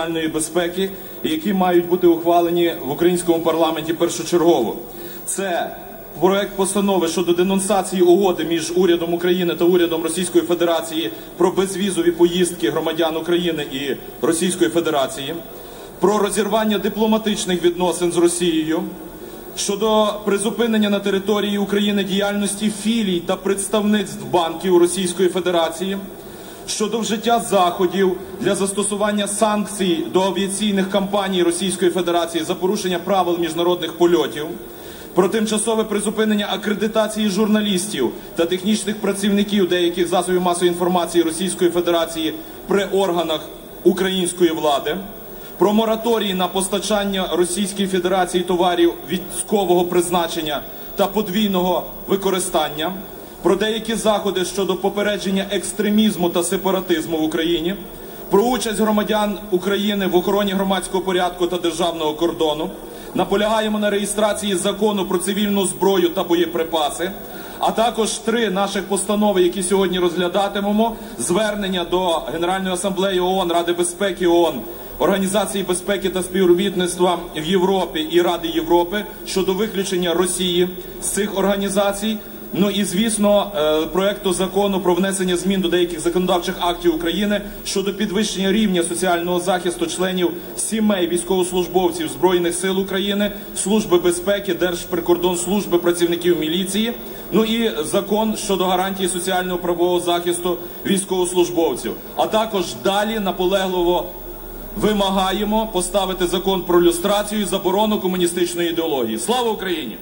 національної безпеки, які мають бути ухвалені в українському парламенті першочергово. Це проект постанови щодо денонсації угоди між урядом України та урядом Російської Федерації про безвізові поїздки громадян України і Російської Федерації, про розірвання дипломатичних відносин з Росією. Щодо призупинення на території України діяльності філій та представництв банків Російської Федерації, щодо вжиття заходів для застосування санкцій до авіаційних компаній Російської Федерації за порушення правил міжнародних польотів, про тимчасове призупинення акредитації журналістів та технічних працівників деяких засобів масової інформації Російської Федерації при органах української влади про мораторій на постачання Російській Федерації товарів військового призначення та подвійного використання, про деякі заходи щодо попередження екстремізму та сепаратизму в Україні, про участь громадян України в охороні громадського порядку та державного кордону. Наполягаємо на реєстрації закону про цивільну зброю та боєприпаси. А також три наших постанови, які сьогодні розглядатимемо: звернення до Генеральної асамблеї ООН, Ради безпеки ООН, Організації безпеки та співробітництва в Європі і Ради Європи щодо виключення Росії з цих організацій. Ну і звісно, е, проекту закону про внесення змін до деяких законодавчих актів України щодо підвищення рівня соціального захисту членів сімей військовослужбовців збройних сил України, служби безпеки, Держприкордонслужби, працівників міліції. Ну і закон щодо гарантії соціального правового захисту військовослужбовців. А також далі наполегливо вимагаємо поставити закон про люстрацію і заборону комуністичної ідеології. Слава Україні!